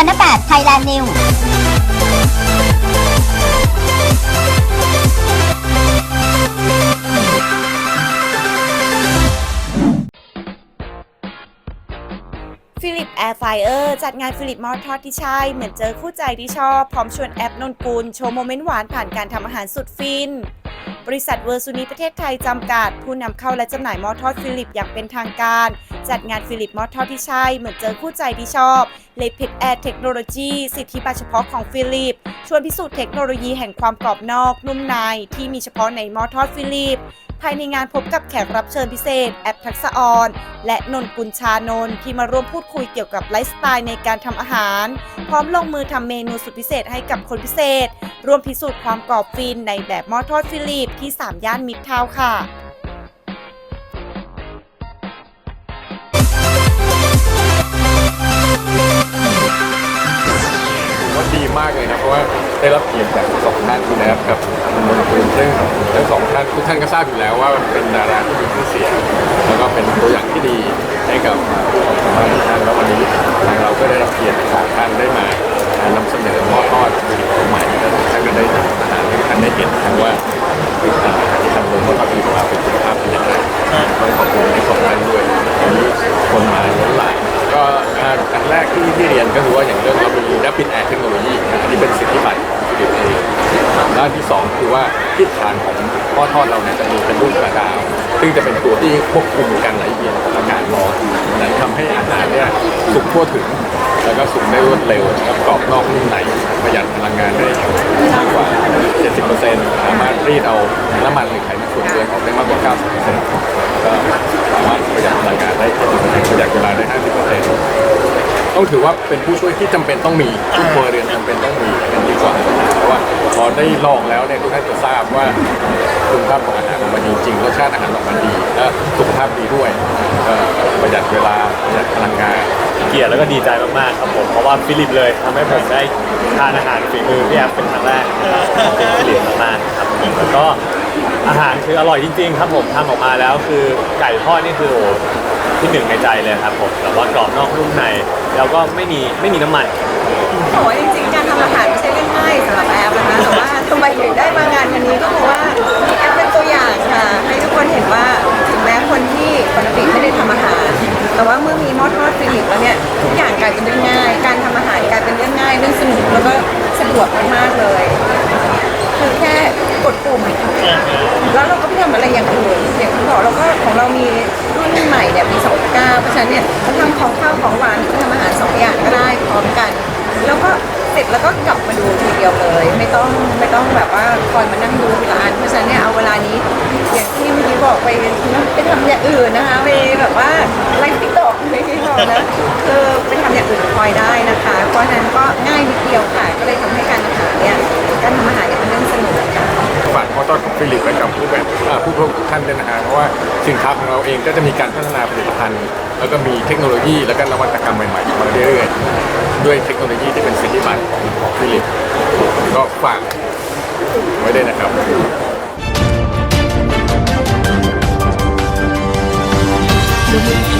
ชั้น8 Thailand New ฟิลิปแอร์ไฟเออร์จัดงานฟิลิปมอทอดที่ใช่ เหมือนเจอคู่ใจที่ชอบ พร้อมชวนแอปนนกุล โชว์โมเมนต์หวานผ่านการทำอาหารสุดฟิน บริษัทเวอร์ซูนีประเทศไทยจำกัด ผู้นำเข้าและจำหน่ายมอทอดฟิลิปอย่างเป็นทางการ จัดงานฟิลิปมอสทอดที่ใช่ เหมือนเจอคู่ใจที่ชอบเลพิดแอร์เทคโนโลยีสิทธิบัตรเฉพาะของฟิลิป ชวนพิสูจน์เทคโนโลยีแห่งความกรอบนอก นุ่มใน ที่มีเฉพาะในมอทอดฟิลิป ภายในงานพบกับแขกรับเชิญพิเศษ แอปทักษออนและนนกุลชานนที่มาร่วมพูดคุยเกี่ยวกับไลฟ์สไตล์ในการทำอาหาร พร้อมลงมือทำเมนูสุดพิเศษให้กับคนพิเศษ ร่วมพิสูจน์ความกรอบฟินในแบบมอทอดฟิลิปที่ 3 ย่านมิตรทาวค่ะ มากเลยนะเพราะว่าได้รับเกียรติจากสองท่านคุณแอฟกับคุณมนตรีซึ่งทั้งสองท่านทุกท่านก็ทราบอยู่แล้วว่าเป็นดาราที่มีชื่อเสียงแล้วก็เป็นตัวอย่างที่ดีให้กับผู้ชมทางท่านแล้ววันนี้ทางเราก็ได้รับเกียรติจากท่านได้มานำเสนอหม้อทอดผลิตภัณฑ์ใหม่แล้วท่านก็ได้ทำอาหารให้ท่านได้เห็นทั้งว่าอาหารที่ทำโดยหม้อทอดผลิตภัณฑ์เป็นคุณภาพเป็นอย่างไรต้องขอบคุณทั้งสองท่านด้วยวันนี้คนมาล้นหลามก็อันแรกที่ที่เรียนก็คือว่าอย่างเรื่องเรามี Rapid Air Technology อันนี้เป็นสิท ธิบัติของฟิลิปเองด้านที่สองคือว่าทิศทางของข้อทอดเราเนี่ยจะมีเป็นรูปกระดาว ซึ่งจะเป็นตัวที่ควบคุมการไหลเวียนของอากาศร้อนนั้นทำให้อาหารเนี่ยสุกทั่วถึง แล้วก็สุกได้รวดเร็วแล้วกรอบนอกนุ่มในประหยัดพลังงานได้มากกว่า 70%สามารถรีดเอาน้ำมันหรือไขมันส่วนเกินออกได้มากกว่า 90%ก็สามารถประหยัดพลังงานได้70%ประหยัดเวลาได้ 50% ต้องถือว่าเป็นผู้ช่วยที่จำเป็นต้องมีทุกครัวเรือนจำเป็นต้องมีกันดีกว่าเพราะว่าพอได้ลองแล้วเนี่ยทุกท่านจะทราบว่าคุณภาพของอาหารออกมาดีจริงรสชาติอาหารออกมาดีและสุขภาพดีด้วยเอ่อประหยัดเวลาประหยัดพลังงาน เกียรติแล้วก็ดีใจมากๆครับผมเพราะว่าฟิลิปเลยทำให้ผมได้ทานอาหารฝีมือพี่แอฟเป็นครั้งแรกเป็นฟิลิปมากๆครับผมแล้วก็อาหารคืออร่อยจริงๆ ครับผมทำออกมาแล้วคือไก่ทอดนี่คือโอ้ ที่หนึ่งในใจเลยครับผมแต่ว่ากรอบนอกนุ่มใน แล้วก็ไม่มีไม่มีน้ำมันโอ้ยจริงๆ การทำอาหารไม่ใช่เรื่องง่ายสำหรับแอปนะคะแต่ว่าทำไมถึงได้มางานวันนี้ก็เพราะว่าแอปเป็นตัวอย่างค่ะ ให้ทุกคนเห็นว่าถึงแม้คนที่ปกติไม่ได้ทำอาหาร แต่ว่าเมื่อมีหมอทอดฟิลิปแล้วเนี่ยทุกอย่างกลายเป็นเรื่องง่าย การทำอาหารกลายเป็นเรื่องง่ายเรื่องสนุกแล้วก็สะดวกมากๆเลย คือแค่กดปุ่มแล้วเราก็ไม่ทำอะไรอย่างอื่นอย่างที่บอกเราก็ของเรามี เนี่ยมีสองเก้าเพราะฉะนั้นเนี่ยเขาทำของข้าวของหวานหรือทำอาหารสองอย่างก็ได้พร้อมกัน แล้วก็เสร็จแล้วก็กลับมาดูทีเดียวเลย ไม่ต้องไม่ต้องแบบว่าคอยมานั่งดูทีละอันเพราะฉะนั้นเนี่ยเอาเวลานี้อย่างที่เมื่อกี้บอกไปไปทำอย่างอื่นนะคะไปแบบว่าไลฟ์ติ๊กต็อกไม่ที่ทำนะ กหม้อดของฟิลิปไว้กับผู้แบบผู้บริโภคทุกท่านด้วยนะฮะเพราะว่าสินค้าของเราเองก็จะมีการพัฒนาผลิตภัณฑ์ แล้วก็มีเทคโนโลยีแล้วก็นวัตกรรมใหม่ๆมาเรื่อยๆด้วยเทคโนโลยีที่เป็นสิทธิบัตรของฟิลิปก็ฝากไว้ด้วยนะครับเ